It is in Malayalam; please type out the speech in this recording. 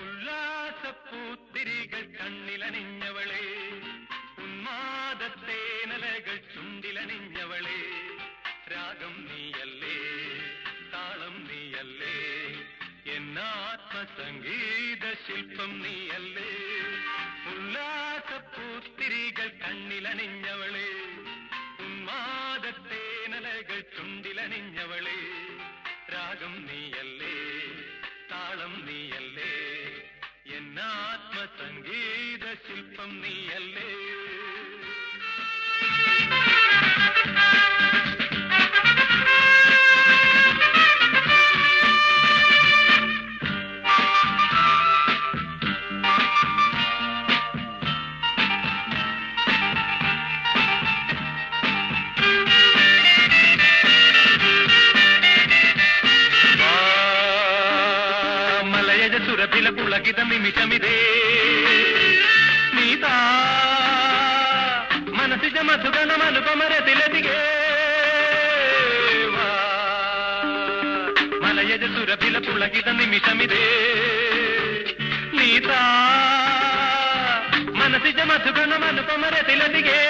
ഉല്ലാസപ്പൂത്തിരികൾ കണ്ണിലണിഞ്ഞവളെ. ഉന്മാദത്തേനലകൾ ചുണ്ടിലണിഞ്ഞവളെ. രാഗം നീയല്ലേ താളം നീയല്ലേ എന്നാത്മസംഗീത ശില്പം നീയല്ലേ. ഉല്ലാസപ്പൂത്തിരികൾ കണ്ണിലണിഞ്ഞവളെ. ഉന്മാദത്തേനലകൾ ചുണ്ടിലണിഞ്ഞവളെ. രാഗം നീയല്ലേ താളം നീയല്ലേ ശില്പം നീയല്ലേ? సురభిల పులకిత నిమిషమిదే నీతా మనసిజ మధుగణ మనుపమర తిలదిగే మలయజ సురభిల పులకిత నిమిషమిదే నీతా మనసిజ మధుగణ మనుపమర తిలదిగే